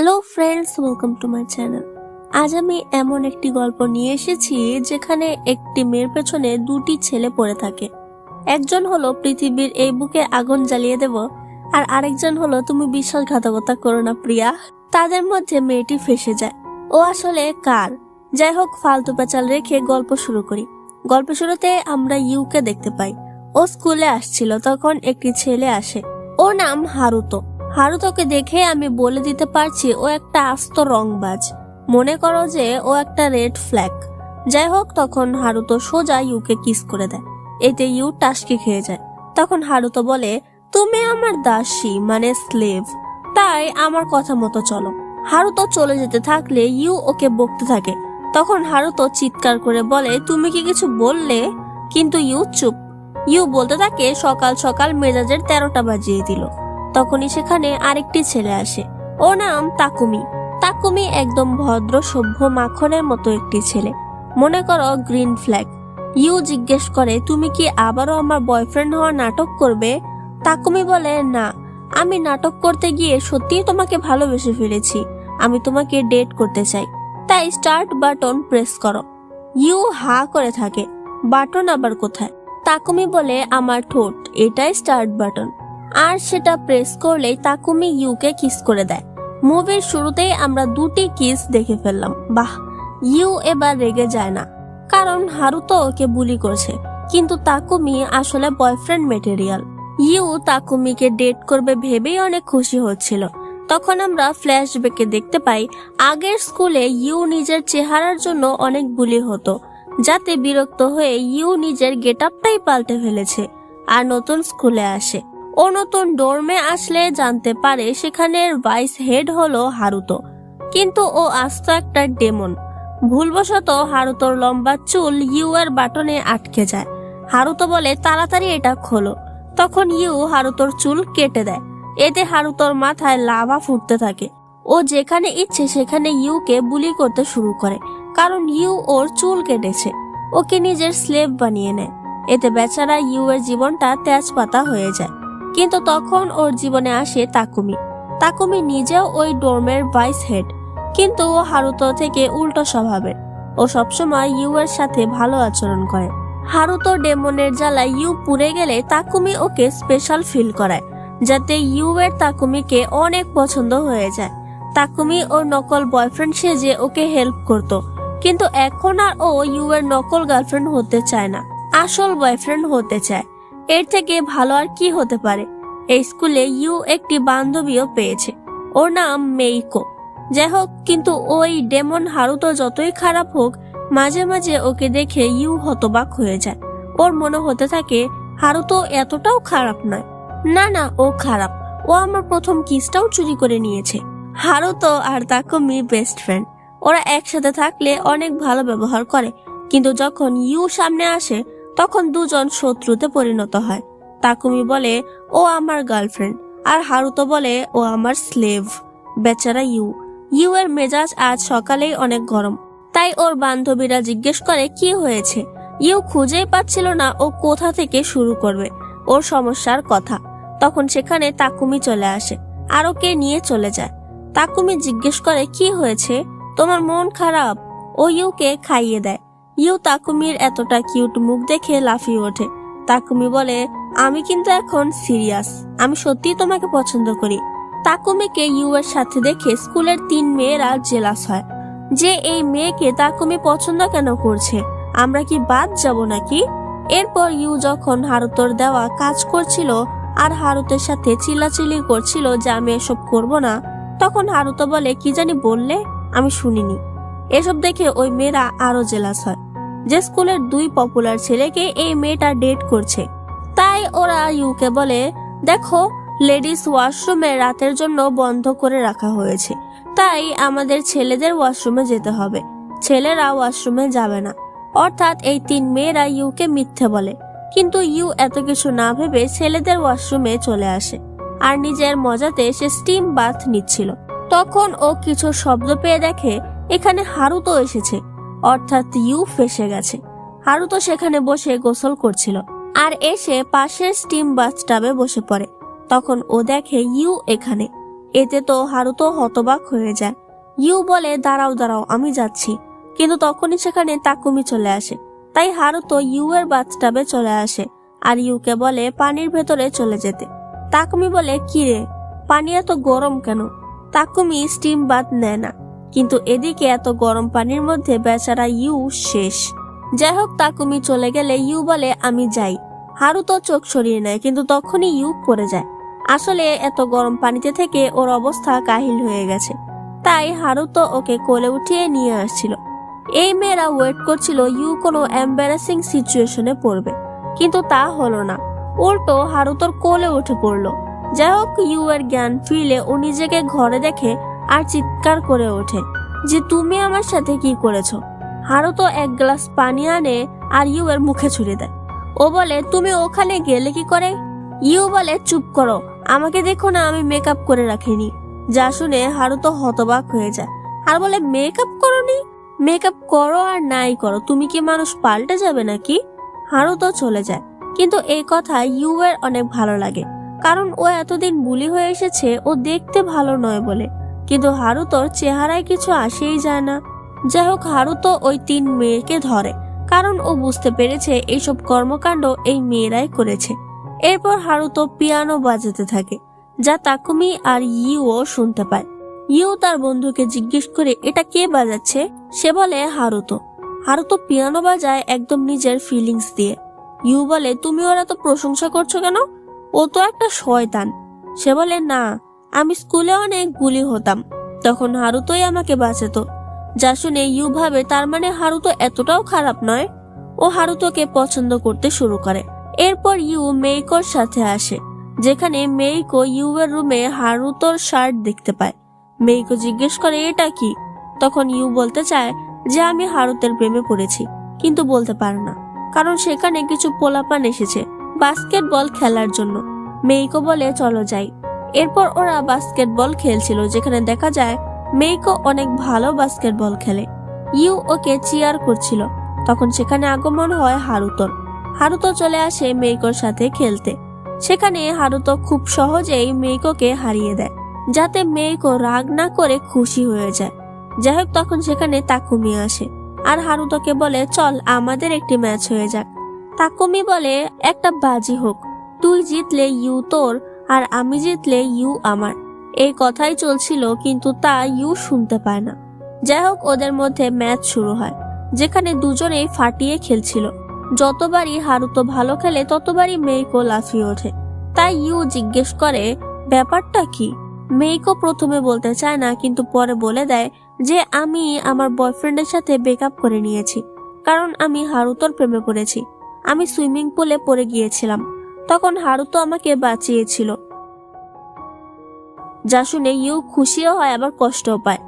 Hello friends welcome to my channel আজ আমি এমন একটি গল্প নিয়ে এসেছি যেখানে একটি মেয়ের পেছনে দুটি ছেলে পড়ে থাকে। একজন হলো, পৃথিবীর এই বুকে আগুন জ্বালিয়ে দেব, আর আরেকজন হলো, তুমি বিশ্বাসঘাতকতা করো না, প্রিয়া। তাদের মধ্যে মেয়েটি ফেসে যায়। ও আসলে কার? যাই হোক, ফালতু পেঁচাল রেখে গল্প শুরু করি। গল্প শুরুতে আমরা ইউকে দেখতে পাই। ও স্কুলে আসছিল, তখন একটি ছেলে আসে। ওর নাম হারুতো। হারুতোকে দেখে আমি বলে দিতে পারছি, ও একটা আস্ত রংবাজ। মনে করো যে ও একটা রেড ফ্ল্যাগ। যাই হোক, তখন হারুতো সোজা ইউকে কিস করে দেয়। এতে ইউ টাসকি খেয়ে যায়। তখন হারুতো বলে, তুমি আমার দাসী মানে স্লেভ। তাই আমার কথা মতো চলো। হারুতো চলে যেতে থাকলে ইউ ওকে বকতে থাকে। তখন হারুতো চিৎকার করে বলে, তুমি কি কিছু বললে? কিন্তু ইউ চুপ। ইউ বলতে থাকে, সকাল সকাল মেজাজের তেরোটা বাজিয়ে দিল। তখনই সেখানে আরেকটি ছেলে আসে। ও নাম তাকুমি। তাকুমি একদম ভদ্র, সভ্য, মাখনের মতো একটি ছেলে। মনে করো গ্রিন ফ্ল্যাগ। ইউ জিজ্ঞেস করে, তুমি কি আবারও আমার বয়ফ্রেন্ড হওয়ার নাটক করবে? তাকুমি বলে, না। আমি নাটক করতে গিয়ে সত্যিই তোমাকে ভালোবেসে ফেলেছি। আমি তোমাকে ডেট করতে চাই। তাই স্টার্ট বাটন প্রেস করো। ইউ হা করে থাকে। বাটন আবার কোথায়? তাকুমি বলে, আমার ঠোঁট। এটাই স্টার্ট বাটন। আর সেটা প্রেস করলেই তাকুমি ইউকে কিস করে দেয়। মুভির শুরুতেই আমরা দুটি কিস দেখে ফেললাম। বাহ, ইউ এবার রেগে যায় না। কারণ হারুতো ওকে বুলি করছে। কিন্তু তাকুমি আসলে বয়ফ্রেন্ড মেটেরিয়াল ইউ তাকুমিকে ডেট করবে ভেবেই অনেক খুশি হচ্ছিল। তখন আমরা ফ্ল্যাশব্যাকে দেখতে পাই, আগের স্কুলে ইউ নিজের চেহারার জন্য অনেক বুলি হতো। যাতে বিরক্ত হয়ে ইউ নিজের গেট আপটাই পাল্টে ফেলেছে। আর নতুন স্কুলে আসে। ও নতুন ডোরমে আসলে জানতে পারে সেখানের ভাইস হেড হলো হারুতো। কিন্তু ও আস্ত একটা ডেমন ভুলবশত হারুতোর লম্বা চুল ইউ এর বাটনে আটকে যায়। হারুতো বলে, তাড়াতাড়ি এটা খোলো। তখন ইউ হারুতোর চুল কেটে দেয়। এতে হারুতোর মাথায় লাভা ফুটতে থাকে। ও যেখানে ইচ্ছে সেখানে ইউকে বুলি করতে শুরু করে, কারণ ইউ ওর চুল কেটেছে। ওকে নিজের স্লেভ বানিয়ে নেয়। এতে বেচারা ইউ এর জীবনটা তেজপাতা হয়ে যায়। কিন্তু তখন ওর জীবনে আসে তাকুমি। তাকুমি নিজেও ওই ডোর্মের ভাইস হেড, কিন্তু ও হারুতো থেকে উল্টো স্বভাবের। ও সবসময় ইউ এর সাথে ভালো আচরণ করে। হারুতো ডেমনের জ্বালায় ইউ পুড়ে গেলে তাকুমি ওকে স্পেশাল ফিল করায়, যাতে ইউ এর তাকুমিকে অনেক পছন্দ হয়ে যায়। তাকুমি ওর নকল বয়ফ্রেন্ড সেজে ওকে হেল্প করত, কিন্তু এখন আর ও ইউ এর নকল গার্লফ্রেন্ড হতে চায় না, আসল বয়ফ্রেন্ড হতে চায়। এর থেকে ভালো আর কি হতে পারে? এই স্কুলে ইউ একটি বান্ধবীও পেয়েছে। ওর নাম মেইকো। যাই হোক কিন্তু ওই ডেমন হারুতো যতই খারাপ হোক, মাঝে মাঝে ওকে দেখে ইউ হতবাক হয়ে যায়। ওর মনে হতে থাকে, হারুতো এতটাও খারাপ নয়। না না, ও খারাপ। ও আমার প্রথম কিসটাও চুরি করে নিয়েছে। হারুতো আর তাকুমি বেস্ট ফ্রেন্ড। ওরা একসাথে থাকলে অনেক ভালো ব্যবহার করে। কিন্তু যখন ইউ সামনে আসে তখন দুজন শত্রুতে পরিণত হয়। তাকুমি বলে, ও আমার গার্লফ্রেন্ড। আর হারুতো বলে, ও আমার স্লেভ। বেচারা ইউ। ইউ এর মেজাজ আজ সকালেই অনেক গরম। তাই ওর বান্ধবীরা জিজ্ঞেস করে, কি হয়েছে? ইউ খুঁজেই পাচ্ছিল না, ও কোথা থেকে শুরু করবে? ওর সমস্যার কথা। তখন সেখানে তাকুমি চলে আসে, আর ওকে নিয়ে চলে যায়। তাকুমি জিজ্ঞেস করে, কি হয়েছে? তোমার মন খারাপ? ও ইউকে খাইয়ে দেয়। ইউ তাকুমির এতটা কিউট মুখ দেখে লাফিয়ে ওঠে। তাকুমি বলে, আমি কিন্তু এখন সিরিয়াস। আমি সত্যিই তোমাকে পছন্দ করি। তাকুমিকে ইউ এর সাথে দেখে স্কুলের তিন মেয়েরা জেলাস হয়। যে এই মেয়েকে তাকুমি পছন্দ কেন করছে? আমরা কি বাদ যাব নাকি? এরপর ইউ যখন হারুতোর দেওয়া কাজ করছিল আর হারুতের সাথে চিল্লাচিল্লি করছিল যে আমি এসব করব না, তখন হারুতো বলে, কি জানি বললে? আমি শুনিনি। এসব দেখে ওই মেয়েরা আরও জেলাস হয়। যে স্কুলের দুই পপুলার ছেলেকে এই মেয়েটা ডেট করছে। তাই ওরা ইউকে বলে, দেখো লেডিস ওয়াশরুমে রাতের জন্য বন্ধ করে রাখা হয়েছে। তাই আমাদের ছেলেদের ওয়াশরুমে যেতে হবে। ছেলেরা ওয়াশরুমে যাবে না। অর্থাৎ এই তিন মেয়েরা ইউকে মিথ্যে বলে। কিন্তু ইউ এত কিছু না ভেবে ছেলেদের ওয়াশরুমে চলে আসে। আর নিজের মজাতে সে স্টিম বাথ নিচ্ছিল। তখন ও কিছু শব্দ পেয়ে দেখে, এখানে হারুতো এসেছে। অর্থাৎ ইউ ফেসে গেছে। হারু তো সেখানে বসে গোসল করছিল আর এসে পাশের স্টিম বাথটাবে বসে পড়ে। তখন ও দেখে ইউ এখানে। এতে তো হারু তো হতবাক হয়ে যায়। ইউ বলে, দাঁড়াও দাঁড়াও, আমি যাচ্ছি। কিন্তু তখনই সেখানে তাকুমি চলে আসে। তাই হারু তো ইউ এর বাথটাবে চলে আসে আর ইউকে বলে, পানির ভেতরে চলে যেতে। তাকুমি বলে কিরে পানি এত গরম কেন? তাকুমি স্টিম বাথ নেয় না। কিন্তু এদিকে এত গরম পানির মধ্যে বেচারা ইউ শেষ। যাই হোক তাকুমি চলে গেলে ইউ বলে, আমি যাই। হারু তো চোখ সরিয়ে নেয়, কিন্তু তখনই ইউ পড়ে যায়। আসলে এত গরম পানিতে থেকে ওর অবস্থা কাহিল হয়ে গেছে। তাই হারু তো ওকে কোলে উঠিয়ে নিয়ে আসছিল। এই মেয়েরা ওয়েট করছিল ইউ কোনো এম্বারাসিং সিচুয়েশনে পড়বে। কিন্তু তা হলো না। উল্টো হারু তোর কোলে উঠে পড়ল। যাই হোক ইউ এর জ্ঞান ফিরলে ও নিজেকে ঘরে দেখে আর চিৎকার করে ওঠে যে তুমি আমার সাথে কি করেছ? হারু তো এক গ্লাস পানি আনে আর ইউ এর মুখে ছুড়ে দেয়। ও বলে, তুমি ওখানে গেলে কি করে? ইউ বলে, চুপ করো, আমাকে দেখো না, আমি মেকআপ করে রাখিনি। যা শুনে হারু তো হতবাক হয়ে যায়। আর বলে মেকআপ করনি? মেকআপ করো আর নাই করো, তুমি কি মানুষ পাল্টে যাবে নাকি? হারু তো চলে যায়। কিন্তু এই কথা ইউ এর অনেক ভালো লাগে, কারণ ও এতদিন বুলি হয়ে এসেছে, ও দেখতে ভালো নয় বলে। কিন্তু হারু তোর চেহারায় কিছু আসেই যায় না। যাই হোক হারু তো ওই তিন মেয়েকে ধরে, কারণ ও বুঝতে পেরেছে এইসব কর্মকাণ্ড এই মেয়েরাই করেছে। এরপর হারু তো পিয়ানো বাজাতে থাকে, যা তাকুমি আর ইউও শুনতে পায়। ইউ তার বন্ধুকে জিজ্ঞেস করে, এটা কে বাজাচ্ছে? সে বলে, হারুতো। হারুতো পিয়ানো বাজায় একদম নিজের ফিলিংস দিয়ে। ইউ বলে, তুমি ওরা তো প্রশংসা করছ কেন? ও তো একটা শয়তান। সে বলে, না আমি স্কুলে অনেক বুলি হতাম। তখন হারুতোই আমাকে বাঁচাতো। যা শুনে ইউ ভাবে তার মানে হারুতো এতটাও খারাপ নয়। ও হারুতোকে পছন্দ করতে শুরু করে। এরপর ইউ মেইকোর সাথে আসে, যেখানে মেইকো ইউ এর রুমে হারুতোর শার্ট দেখতে পায়। মেইকো জিজ্ঞেস করে, এটা কি? তখন ইউ বলতে চায় যে, আমি হারুতের প্রেমে পড়েছি, কিন্তু বলতে পারে না। কারণ সেখানে কিছু পোলাপান এসেছে, বাস্কেটবল খেলার জন্য। মেইকো বলে, চলো যাই। এরপর ওরা বাস্কেটবল খেলছিল, যেখানে দেখা যায় মেইকো অনেক ভালো বাস্কেটবল খেলে। ইউ ওকে চিয়ার করছিল। তখন সেখানে আগমন হয় হারুতোর। হারুতো চলে আসে মেইকোর সাথে খেলতে। সেখানে হারুতো খুব সহজেই মেইকোকে হারিয়ে দেয়, যাতে মেইকো রাগ না করে খুশি হয়ে যায়। যাই হোক তখন সেখানে তাকুমি আসে আর হারুতোকে বলে, চল, আমাদের একটি ম্যাচ হয়ে যাক। তাকুমি বলে, একটা বাজি হোক। তুই জিতলে ইউ তোর আর আমি জিতলে ইউ আমার। এই কথাই চলছিল, কিন্তু তা ইউ শুনতে পায় না। যাই হোক ওদের মধ্যে ম্যাচ শুরু হয়, যেখানে দুজনেই ফাটিয়ে খেলছিল। যতবারই হারুতো ভালো খেলে, ততবারই মেইকো লাফিয়ে ওঠে। তাই ইউ জিজ্ঞেস করে, ব্যাপারটা কি? মেইকো প্রথমে বলতে চায় না, কিন্তু পরে বলে দেয় যে, আমি আমার বয়ফ্রেন্ডের সাথে ব্রেকআপ করে নিয়েছি, কারণ আমি হারুতোর প্রেমে পড়েছি। আমি সুইমিং পুলে পড়ে গিয়েছিলাম। তখন হারুতো আমাকে বাঁচিয়েছিল। যা শুনে ইউ খুশিও হয়, আবার কষ্টও পায়।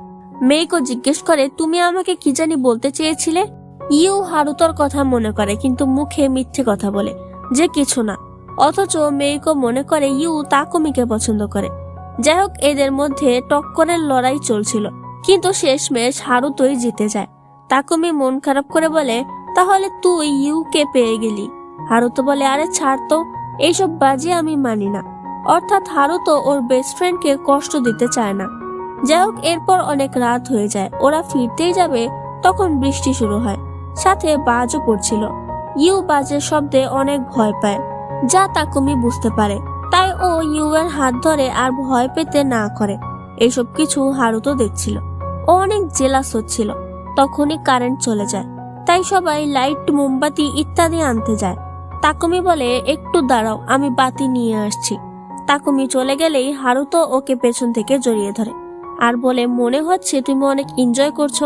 মেইকো জিজ্ঞেস করে, তুমি আমাকে কি জানি বলতে চেয়েছিলে? ইউ হারুতোর কথা মনে করে, কিন্তু মুখে মিথ্যে কথা বলে, যে কিছু না। অথচ মেইকো মনে করে ইউ তাকুমিকে পছন্দ করে। যাই হোক এদের মধ্যে টক্করের লড়াই চলছিল, কিন্তু শেষমেশ হারুতই জিতে যায়। তাকুমি মন খারাপ করে বলে, তাহলে তুই ইউকে পেয়ে গেলি। হারুতো বলে, আরে ছাড় তো। এইসব বাজি আমি মানি না। অর্থাৎ হারুতো ওর বেস্ট ফ্রেন্ডকে কষ্ট দিতে চায় না। যাই হোক, এরপর অনেক রাত হয়ে যায়। ওরা ফিরতেই যাবে, তখন বৃষ্টি শুরু হয়। সাথে বাজও পড়ছিল। ইউ বাজের শব্দে অনেক ভয় পায়। যা তা তাকুমি বুঝতে পারে। তাই ও ইউ এর হাত ধরে আর ভয় পেতে না করে। এসব কিছু হারুতো দেখছিল। ও অনেক জেলাস হচ্ছিল। তখনই কারেন্ট চলে যায়। তাই সবাই লাইট, মোমবাতি ইত্যাদি আনতে যায়। তাকুমি বলে, একটু দাঁড়াও, আমি বাতি নিয়ে আসছি। তাকুমি চলে গেলেই হারুতো ওকে পেছন থেকে জড়িয়ে ধরে। আর বলে, মনে হচ্ছে তুমি অনেক এনজয় করছ।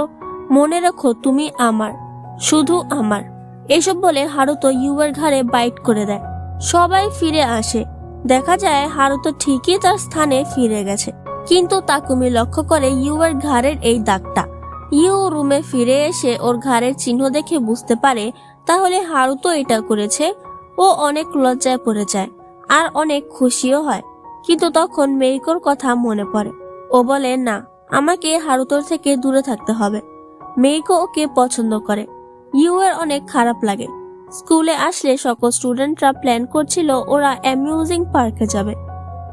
মনে রাখো, তুমি আমার, শুধু আমার। এসব বলে হারুতো ইউয়ের ঘাড়ে বাইট করে দেয়। সবাই ফিরে আসে। দেখা যায় হারুতো ঠিকই তার স্থানে ফিরে গেছে। কিন্তু তাকুমি লক্ষ্য করে ইউয়ের ঘাড়ের এই দাগটা। ইউ রুমে ফিরে এসে ওর ঘাড়ের চিহ্ন দেখে বুঝতে পারে, তাহলে হারুতো এটা করেছে ও অনেক লজ্জায় পড়ে যায় আর অনেক খুশিও হয়। কিন্তু তখন মেইকোর কথা মনে পড়ে। ও বলে, না, আমাকে হারুতোর থেকে দূরে থাকতে হবে। মেইকো ওকে পছন্দ করে। ইউ এর অনেক খারাপ লাগে। স্কুলে আসলে সকল স্টুডেন্টরা প্ল্যান করছিল ওরা অ্যামিউজিং পার্কে যাবে।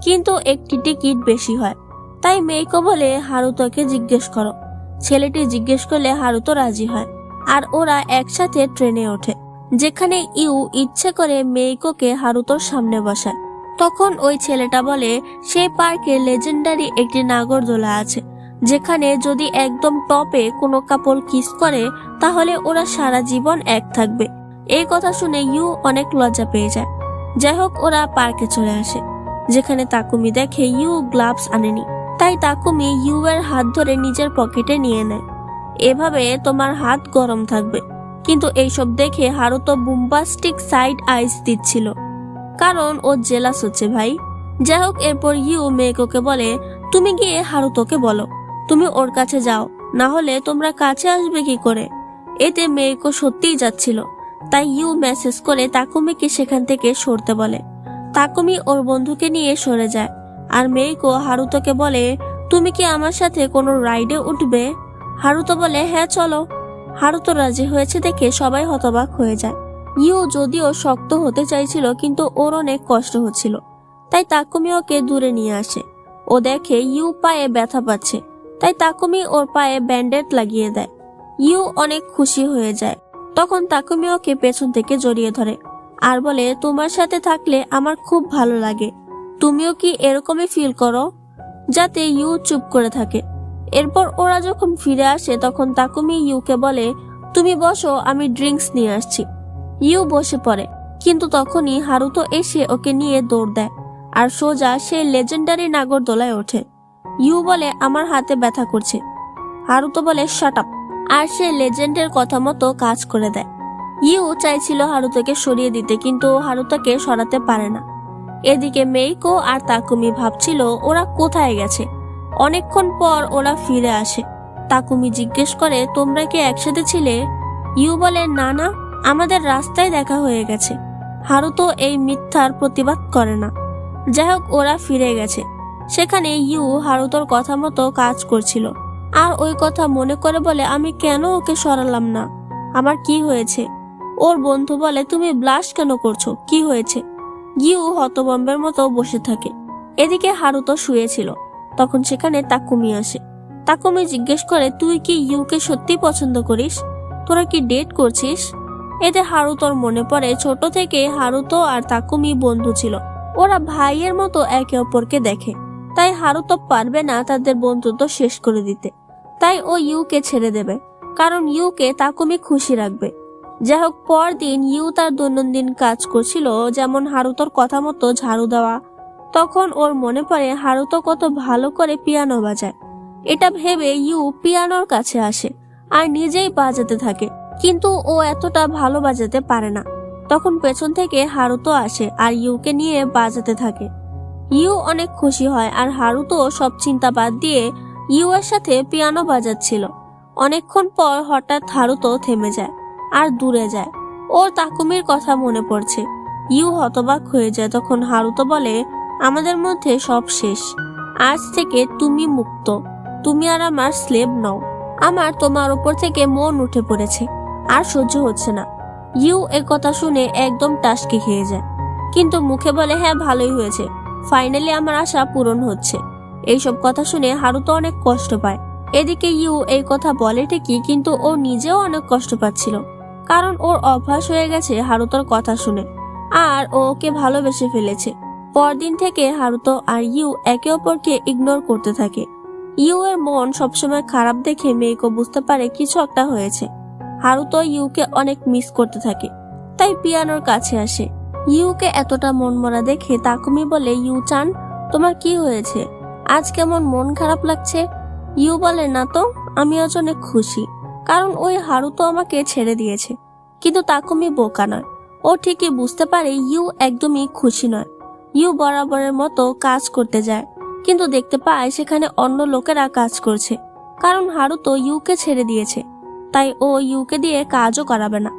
কিন্তু একটি টিকিট বেশি হয়। তাই মেয়েকে বলে, হারুতোকে জিজ্ঞেস করো। ছেলেটি জিজ্ঞেস করলে হারুতো রাজি হয়। আর ওরা একসাথে ট্রেনে ওঠে। যেখানে ইউ ইচ্ছে করে মেইকোকে হারুতোর সামনে বসায়। তখন ওই ছেলেটা বলে সেই পার্কে লেজেন্ডারি একটি নাগরদোলা আছে, যেখানে যদি একদম টপে কোনো কাপল কিস করে, তাহলে ওরা সারা জীবন এক থাকবে। এই কথা শুনে ইউ অনেক লজ্জা পেয়ে যায়। যাই হোক ওরা পার্কে চলে আসে, যেখানে তাকুমি দেখে ইউ গ্লাভস আনেনি। তাই তাকুমি ইউ এর হাত ধরে নিজের পকেটে নিয়ে নেয়। এভাবে তোমার হাত গরম থাকবে। কিন্তু এইসব দেখে হারুতো বুম্বাস্টিক সাইড আইস দিচ্ছিল। কারণ ও জেলাস হচ্ছে ভাই। যাই হোক, এরপর ইউ মেয়েকোকে বলে, তুমি গিয়ে হারুতোকে বলো। তুমি ওর কাছে যাও। না হলে তোমরা কাছে আসবে কি করে? এতে মেয়েকো সত্যিই যাচ্ছিল। তাই ইউ মেসেজ করে তাকুমিকে সেখান থেকে সরতে বলে। তাকুমি ওর বন্ধুকে নিয়ে সরে যায়। আর মেয়েকো হারুতোকে বলে, তুমি কি আমার সাথে কোনো রাইডে উঠবে? হারুতো বলে হ্যাঁ চলো। হারুতো রাজি হয়েছে দেখে সবাই হতবাক হয়ে যায়। ইউ যদিও শক্ত হতে চাইছিল, কিন্তু ওর অনেক কষ্ট হচ্ছিল। তাই তাকুমি ওকে দূরে নিয়ে আসে। ও দেখে ইউ পায়ে ব্যথা পাচ্ছে। তাই তাকুমি ওর পায়ে ব্যান্ডেড লাগিয়ে দেয়। ইউ অনেক খুশি হয়ে যায়। তখন তাকুমি ওকে পেছন থেকে জড়িয়ে ধরে। আর বলে, তোমার সাথে থাকলে আমার খুব ভালো লাগে। তুমিও কি এরকমই ফিল করো? যাতে ইউ চুপ করে থাকে। এরপর ওরা যখন ফিরে আসে, তখন তাকুমি ইউকে বলে, তুমি বসো, আমি ড্রিঙ্কস নিয়ে আসছি। ইউ বসে পড়ে, কিন্তু তখনই হারুতো এসে ওকে নিয়ে দৌড় দেয়, আর সোজা সে লেজেন্ডারি নাগরদোলায় ওঠে। ইউ বলে, আমার হাতে ব্যথা করছে। হারুতো বলে, শাট আপ। আর সে লেজেন্ডের কথা মতো কাজ করে দেয়। ইউ চাইছিল হারুতোকে সরিয়ে দিতে, কিন্তু হারুতোকে সরাতে পারে না। এদিকে মেইকো আর তাকুমি ভাবছিল, ওরা কোথায় গেছে? অনেকক্ষণ পর ওরা ফিরে আসে। তাকুমি জিজ্ঞেস করে, তোমরা কি একসাথে ছিলে? ইউ বলে, না না, আমাদের রাস্তায় দেখা হয়ে গেছে। হারু তো এই মিথ্যার প্রতিবাদ করে না। যাই হোক, ওরা ফিরে গেছে। সেখানে ইউ হারুতোর কথা মতো কাজ করছিল। আর ওই কথা মনে করে বলে, আমি কেন ওকে সরালাম না? আমার কি হয়েছে? ওর বন্ধু বলে, তুমি ব্লাশ কেন করছ? কি হয়েছে? ইউ হতবম্বের মতো বসে থাকে। এদিকে হারুতো শুয়েছিল। তখন সেখানে তাকুমি আসে। তাকুমি জিজ্ঞেস করে, তুই কি ইউকে সত্যি পছন্দ করিস? তোরা কি ডেট করছিস? এতে হারুতোর মনে পড়ে, ছোট থেকে হারুতো আর তাকুমি বন্ধু ছিল। ওরা ভাইয়ের মতো একে অপরকে দেখে। তাই হারুতো পারবে না তাদের বন্ধুত্ব শেষ করে দিতে। তাই ও ইউকে ছেড়ে দেবে। কারণ ইউকে তাকুমি খুশি রাখবে। যাই হোক পরদিন ইউ তার দৈনন্দিন কাজ করছিল, যেমন হারুতোর কথা মতো ঝাড়ু দেওয়া তখন ওর মনে পড়ে হারুতো কত ভালো করে পিয়ানো বাজায়। এটা ভেবে ইউ পিয়ানোর কাছে আসে আর নিজেই বাজাতে থাকে, কিন্তু ও এতটা ভালো বাজাতে পারে না। তখন পেছন থেকে হারুতো আসে আর ইউকে নিয়ে বাজাতে থাকে। ইউ অনেক খুশি হয় আর হারুতো সব চিন্তা বাদ দিয়ে ইউ এর সাথে পিয়ানো বাজাচ্ছিল। অনেকক্ষণ পর হঠাৎ হারুতো থেমে যায় আর দূরে যায়। ওর তাকুমির কথা মনে পড়ছে। ইউ হতবাক হয়ে যায় তখন হারুতো বলে আমাদের মধ্যে সব শেষ। আজ থেকে তুমি মুক্ত। তুমি আর আমার স্লেব নও। আমার তোমার উপর থেকে মন উঠে পড়েছে। আর সহ্য হচ্ছে না। ইউ এ কথা শুনে একদম টাসকে খেয়ে যায়। কিন্তু মুখে বলে হ্যাঁ ভালোই হয়েছে। ফাইনালি আমার আশা পূরণ হচ্ছে। এইসব কথা শুনে হারু তো অনেক কষ্ট পায়। এদিকে ইউ এই কথা বলে ঠিকই, কিন্তু ও নিজেও অনেক কষ্ট পাচ্ছিল। কারণ ওর অভ্যাস হয়ে গেছে হারুতোর কথা শুনে। আর ও ওকে ভালোবেসে ফেলেছে। পরদিন থেকে হারুতো আর ইউ একে অপরকে ইগনোর করতে থাকে। ইউ এর মন সবসময় খারাপ দেখে মেয়েকে বুঝতে পারে কিছু একটা হয়েছে। হারুতো ইউকে অনেক মিস করতে থাকে, তাই পিয়ানোর কাছে আসে। ইউকে এতটা মন মরা দেখে তাকুমি বলে, ইউ চান, তোমার কি হয়েছে? আজ কেমন মন খারাপ লাগছে? ইউ বলে, না তো, আমি আজ অনেক খুশি, কারণ ওই হারুতো আমাকে ছেড়ে দিয়েছে। কিন্তু তাকুমি বোকা নয়। ও ঠিকই বুঝতে পারে ইউ একদমই খুশি নয়। ইউ বরাবরের মতো কাজ করতে যায়। কিন্তু দেখতে পায় সেখানে অন্য লোকেরা কাজ করছে। কারণ হারু তো ইউকে ছেড়ে দিয়েছে। তাই ও ইউকে দিয়ে কাজও করাবে না।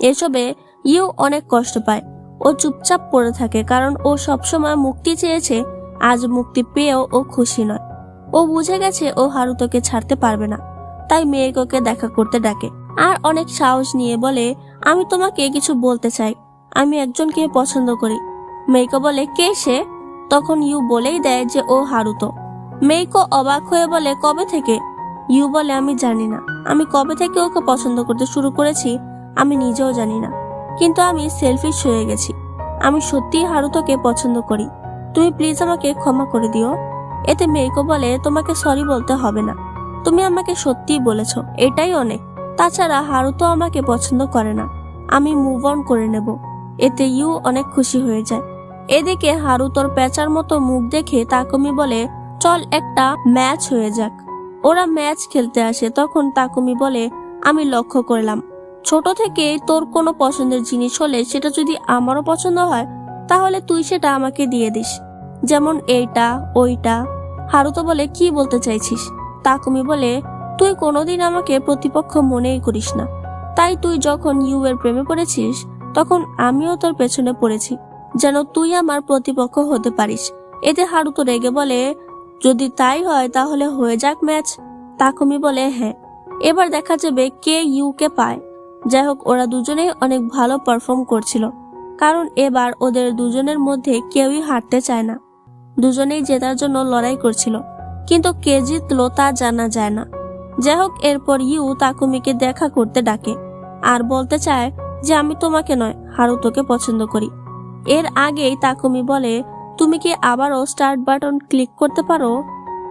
এসবে ইউ অনেক কষ্ট পায়। ও চুপচাপ পড়ে থাকে কারণ ও সবসময় মুক্তি চেয়েছে। আজ মুক্তি পেয়েও ও খুশি নয়। ও বুঝে গেছে ও হারুতোকে ছাড়তে পারবে না। তাই মেয়েকে দেখা করতে ডাকে। আর অনেক সাহস নিয়ে বলে, আমি তোমাকে কিছু বলতে চাই। আমি একজনকে পছন্দ করি। মেয়েকে বলে, কে সে? তখন ইউ বলেই দেয় যে ও হারুতো। মেইকো অবাক হয়ে বলে, কবে থেকে? ইউ বলে, আমি জানি না। আমি কবে থেকে ওকে পছন্দ করতে শুরু করেছি, আমি নিজেও জানি না। কিন্তু আমি সেলফিশ হয়ে গেছি। আমি সত্যিই হারুতোকে পছন্দ করি। তুমি প্লিজ আমাকে ক্ষমা করে দিও। এতে মেইকো বলে, তোমাকে সরি বলতে হবে না। তুমি আমাকে সত্যিই বলেছ। এটাই অনেক। তাছাড়া হারুতো আমাকে পছন্দ করে না। আমি মুভ অন করে নেব। এতে ইউ অনেক খুশি হয়ে যায়। এদিকে হারুতোর পেঁচার মতো মুখ দেখে তাকুমি বলে, চল একটা ম্যাচ হয়ে যাক। ওরা ম্যাচ খেলতে আসে, তখন তাকুমি বলে, আমি লক্ষ্য করলাম। ছোট থেকে তোর কোনো পছন্দের জিনিস হলে সেটা যদি আমারও পছন্দ হয়, তাহলে তুই সেটা আমাকে দিয়ে দিস। যেমন এইটা, ওইটা। হারুতো বলে, কি বলতে চাইছিস? তাকুমি বলে, তুই কোনোদিন আমাকে প্রতিপক্ষ মনেই করিস না। তাই তুই যখন ইউ এর প্রেমে পড়েছিস, তখন আমিও তোর পেছনে পড়েছি। যেন তুই আমার প্রতিপক্ষ হতে পারিস। এতে হারুতো রেগে বলে, যদি তাই হয় তাহলে হয়ে যাক ম্যাচ। তাকুমি বলে হ্যাঁ। এবার দেখা যাবে কে ইউকে পায়। যাই হোক, ওরা দুজনেই অনেক ভালো পারফর্ম করছিল। কারণ এবার ওদের দুজনের মধ্যে কেউই হারতে চায় না। দুজনেই জেতার জন্য লড়াই করছিল। কিন্তু কে জিতলো তা জানা যায় না। যাই হোক, এরপর ইউ তাকুমিকে দেখা করতে ডাকে। আর বলতে চায় যে, আমি তোমাকে নয়, হারুতোকে পছন্দ করি। এর আগেই তাকুমি বলে, তুমি কি আবারও স্টার্ট বাটন ক্লিক করতে পারো?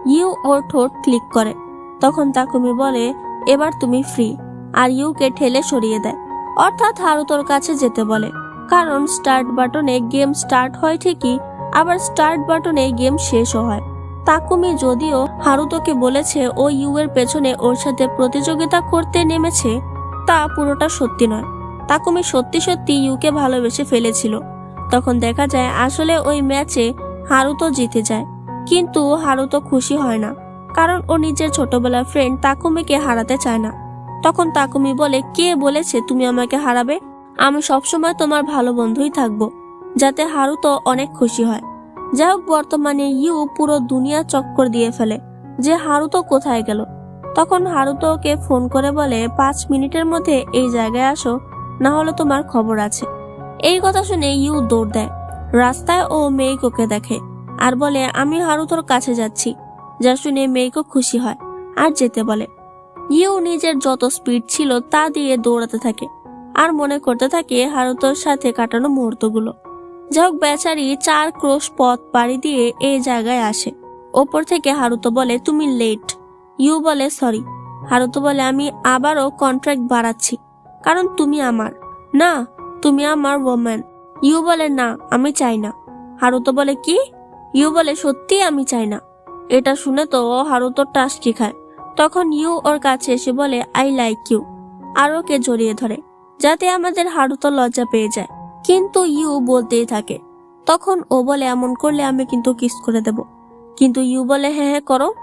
ইউ ওর ঠোঁট ক্লিক করে। তখন তাকুমি বলে, এবার তুমি ফ্রি আর ইউকে ঠেলে সরিয়ে দেয়। অর্থাৎ হারুতোর কাছে যেতে বলে। কারণ স্টার্ট বাটনে গেম স্টার্ট হয় ঠিকই, আবার স্টার্ট বাটনে গেম শেষও হয়। তাকুমি যদিও হারুতোকে বলেছে ও ইউ এর পেছনে ওর সাথে প্রতিযোগিতা করতে নেমেছে, তা পুরোটা সত্যি নয়। তাকুমি সত্যি সত্যি ইউকে ভালোবেসে ফেলেছিল। তখন দেখা যায় আসলে ওই ম্যাচে হারুতো জিতে যায়। কিন্তু হারুতো খুশি হয় না, কারণ ও নিজের ছোটবেলার ফ্রেন্ড তাকুমিকে হারাতে চায় না। তখন তাকুমি বলে, কে বলেছে তুমি আমাকে হারাবে? আমি সবসময় তোমার ভালো বন্ধুই থাকব, যাতে হারুতো অনেক খুশি হয়। যাই হোক, বর্তমানে ইউ পুরো দুনিয়া চক্কর দিয়ে ফেলে। যে হারুতো কোথায় গেল? তখন হারুতো ওকে ফোন করে বলে, পাঁচ মিনিটের মধ্যে এই জায়গায় আসো, না হলে তোমার খবর আছে। এই কথা শুনে ইউ দৌড় দেয়। রাস্তায় ও মেইকোকে দেখে আর বলে, আমি হারুতোর কাছে যাচ্ছি। যা শুনে মেইকো খুশি হয় আর যেতে বলে। ইউ নিজের যত স্পিড ছিল তা দিয়ে দৌড়াতে থাকে আর মনে করতে থাকে হারুতোর সাথে কাটানো মুহূর্তগুলো। যাই হোক, বেচারি চার ক্রোশ পথ পাড়ি দিয়ে এই জায়গায় আসে। ওপর থেকে হারুতো বলে, তুমি লেট ইউ বলে সরি হারুতো বলে, আমি আবারও কন্ট্রাক্ট বাড়াচ্ছি, কারণ তুমি আমার। না তুমি আমার ওম্যান ইউ বলে, না, আমি চাই না। হারুতো বলে, কি? ইউ বলে সত্যি আমি চাই না। এটা শুনে তো ও হারুতো টাস্কি খায়। তখন ইউ ওর কাছে এসে বলে, আই লাইক ইউ। আর ওকে জড়িয়ে ধরে, যাতে আমাদের হারুতো লজ্জা পেয়ে যায়। কিন্তু ইউ বলতেই থাকে। তখন ও বলে, এমন করলে আমি কিন্তু কিস করে দেব। কিন্তু ইউ বলে হ্যাঁ হ্যাঁ করো।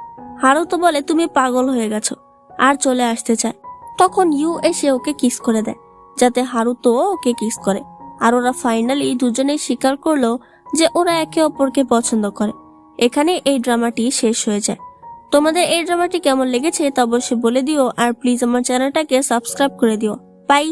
হারুতো বলে, তুমি পাগল হয়ে গেছো, আর চলে আসতে চায়। তখন ইউ এসে ওকে কিস করে দেয়। যাতে হারুতো ওকে কিস করে। আর ওরা ফাইনালি দুজনেই স্বীকার করল যে ওরা একে অপরকে পছন্দ করে। এখানে এই ড্রামাটি শেষ হয়ে যায়। তোমাদের এই ড্রামাটি কেমন লেগেছে তা অবশ্যই বলে দিও, আর প্লিজ আমার চ্যানেলটাকে সাবস্ক্রাইব করে দিও। বাই